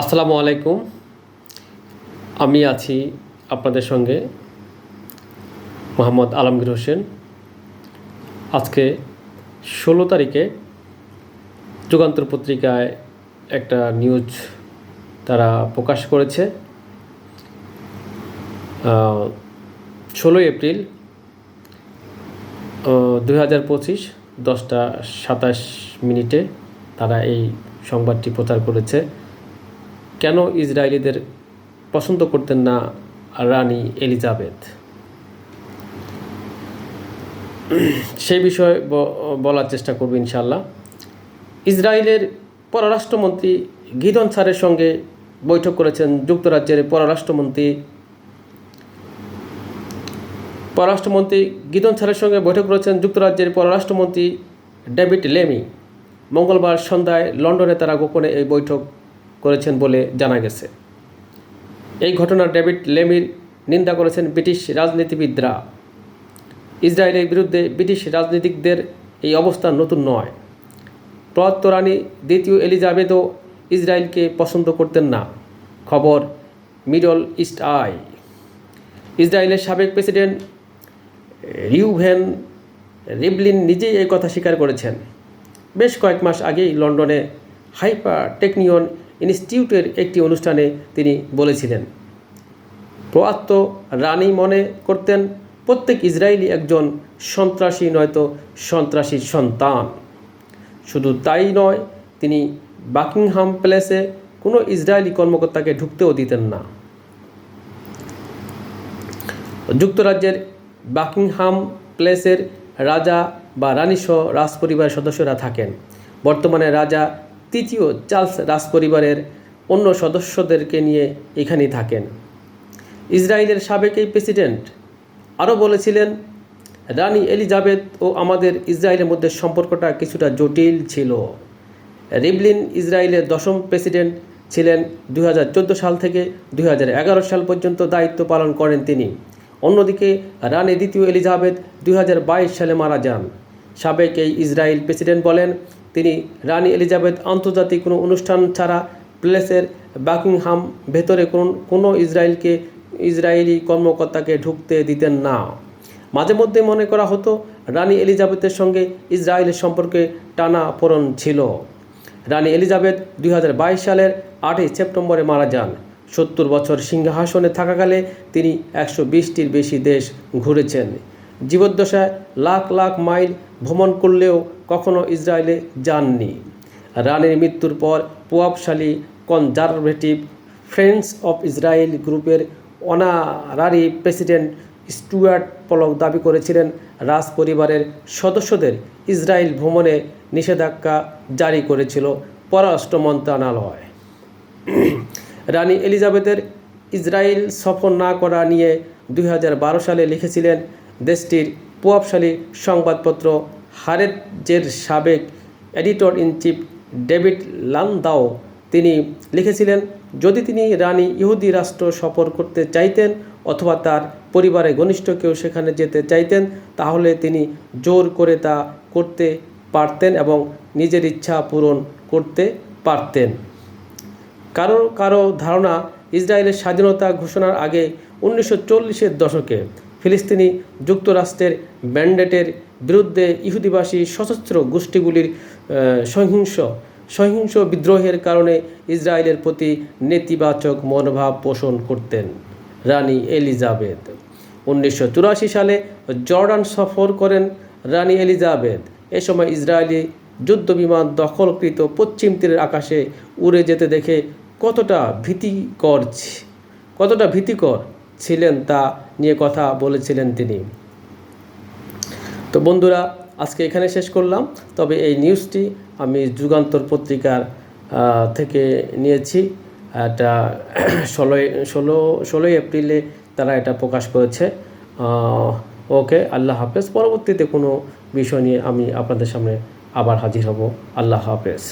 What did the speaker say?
আসসালামু আলাইকুম। আমি আছি আপনাদের সঙ্গে মোহাম্মদ আলমগীর হোসেন। আজকে ষোলো তারিখে যুগান্তর পত্রিকায় একটা নিউজ তারা প্রকাশ করেছে। ষোলোই এপ্রিল দুই হাজার পঁচিশ, দশটা সাতাশ মিনিটে তারা এই সংবাদটি প্রচার করেছে। কেন ইসরায়েলিদের পছন্দ করতেন না রানী এলিজাবেথ? সেই বিষয়ে বলার চেষ্টা করব ইনশাল্লাহ ইসরায়েলের পররাষ্ট্রমন্ত্রী গিদন স্যারের সঙ্গে বৈঠক করেছেন যুক্তরাজ্যের পররাষ্ট্রমন্ত্রী। পররাষ্ট্রমন্ত্রী গিদন স্যারের সঙ্গে বৈঠক করেছেন যুক্তরাজ্যের পররাষ্ট্রমন্ত্রী ডেভিড লেমি। মঙ্গলবার সন্ধ্যায় লন্ডনে তারা গোপনে এই বৈঠক করেছেন বলে জানা গেছে। এই ঘটনার ডেভিড লেমির নিন্দা করেছেন ব্রিটিশ রাজনীতিবিদরা। ইসরায়েলের বিরুদ্ধে ব্রিটিশ রাজনীতিকদের এই অবস্থান নতুন নয়। প্রয়াত রানী দ্বিতীয় এলিজাবেথও ইসরায়েলকে পছন্দ করতেন না। খবর, মিডল ইস্ট আই। ইসরায়েলের সাবেক প্রেসিডেন্ট রিউভেন রিবলিন নিজেই এই কথা স্বীকার করেছেন। বেশ কয়েক মাস আগেই লন্ডনে হাইপার টেকনিয়ন ইনস্টিটিউটের একটি অনুষ্ঠানে তিনি বলেছিলেন, প্রয়াত রানী মনে করতেন, প্রত্যেক ইসরায়েলি একজন সন্ত্রাসী নয়তো সন্ত্রাসীর সন্তান। শুধু তাই নয়, তিনি বাকিংহাম প্যালেসে কোনো ইসরায়েলি কর্মকর্তাকে ঢুকতেও দিতেন না। যুক্তরাজ্যের বাকিংহাম প্লেসের রাজা বা রানীসহ রাজপরিবারের সদস্যরা থাকেন। বর্তমানে রাজা তৃতীয় চার্লস রাজপরিবারের অন্য সদস্যদেরকে নিয়ে এখানেই থাকেন। ইসরায়েলের সাবেক এই প্রেসিডেন্ট আরও বলেছিলেন, রানী এলিজাবেথ ও আমাদের ইসরায়েলের মধ্যে সম্পর্কটা কিছুটা জটিল ছিল। রিবলিন ইসরায়েলের দশম প্রেসিডেন্ট ছিলেন দুই হাজার চোদ্দ সাল থেকে দুই হাজার এগারো সাল পর্যন্ত দায়িত্ব পালন করেন তিনি। অন্যদিকে, রানী দ্বিতীয় এলিজাবেথ দুই হাজার বাইশ সালে মারা যান। সাবেক এই ইসরায়েল প্রেসিডেন্ট বলেন তিনি রানী এলিজাবেথ আন্তর্জাতিক কোনো অনুষ্ঠান ছাড়া প্লেসের বাকিংহাম ভেতরে কোন ইসরায়েলকে, ইসরায়েলি কর্মকর্তাকে ঢুকতে দিতেন না। মাঝে মধ্যে মনে করা হতো রানী এলিজাবেথের সঙ্গে ইসরায়েলের সম্পর্কে টানা পড়ন ছিল। রানী এলিজাবেথ দুই হাজার বাইশ সালের আটই সেপ্টেম্বরে মারা যান। সত্তর বছর সিংহাসনে থাকাকালে তিনি একশো বিশটির বেশি দেশ ঘুরেছেন। জীবদ্দশায় লাখ লাখ মাইল ভ্রমণ করলেও কখনো ইসরায়েলে যাননি। রানীর মৃত্যুর পর প্রভাবশালী কনজারভেটিভ ফ্রেন্ডস অফ ইসরায়েল গ্রুপের অনারারি প্রেসিডেন্ট স্টুয়ার্ট পলক দাবি করেছিলেন রাজ পরিবারের সদস্যদের ইসরায়েল ভ্রমণে নিষেধাজ্ঞা জারি করেছিল পররাষ্ট্র মন্ত্রণালয়। রানী এলিজাবেথের ইসরায়েল সফর না করা নিয়ে দুই হাজার বারো সালে লিখেছিলেন দেশটির প্রভাবশালী সংবাদপত্র হারেজের সাবেক editor in chief David Landau. তিনি লিখেছিলেন, যদি তিনি রানী ইহুদি রাষ্ট্র সফর করতে চাইতেন অথবা তার পরিবারের ঘনিষ্ঠ কেউ সেখানে যেতে চাইতেন, তাহলে তিনি জোর করে তা করতে পারতেন এবং নিজের ইচ্ছা পূরণ করতে পারতেন। কারও কারও ধারণা, ইসরায়েলের স্বাধীনতা ঘোষণার আগে উনিশশো চল্লিশের দশকে ফিলিস্তিনি যুক্তরাষ্ট্রের ব্যান্ডেটের বিরুদ্ধে ইহুদিবাসী সশস্ত্র গোষ্ঠীগুলির সহিংস সহিংস বিদ্রোহের কারণে ইসরায়েলের প্রতি নেতিবাচক মনোভাব পোষণ করতেন রানী এলিজাবেথ। উনিশশো চুরাশি সালে জর্ডান সফর করেন রানী এলিজাবেথ। এ সময় ইসরায়েলি যুদ্ধবিমান দখলকৃত পশ্চিম তীরের আকাশে উড়ে যেতে দেখে কতটা ভীতিকর কতটা ভীতিকর ছিলেন তা নিয়ে কথা বলেছিলেন তিনি। তো বন্ধুরা, আজকে এখানে শেষ করলাম। তবে এই নিউজটি আমি যুগান্তর পত্রিকার থেকে নিয়েছি। এটা ষোলোই, ষোলো, ষোলোই এপ্রিলে তারা এটা প্রকাশ করেছে। ওকে, আল্লাহ হাফেজ। পরবর্তীতে কোনো বিষয় নিয়ে আমি আপনাদের সামনে আবার হাজির হব। আল্লাহ হাফেজ।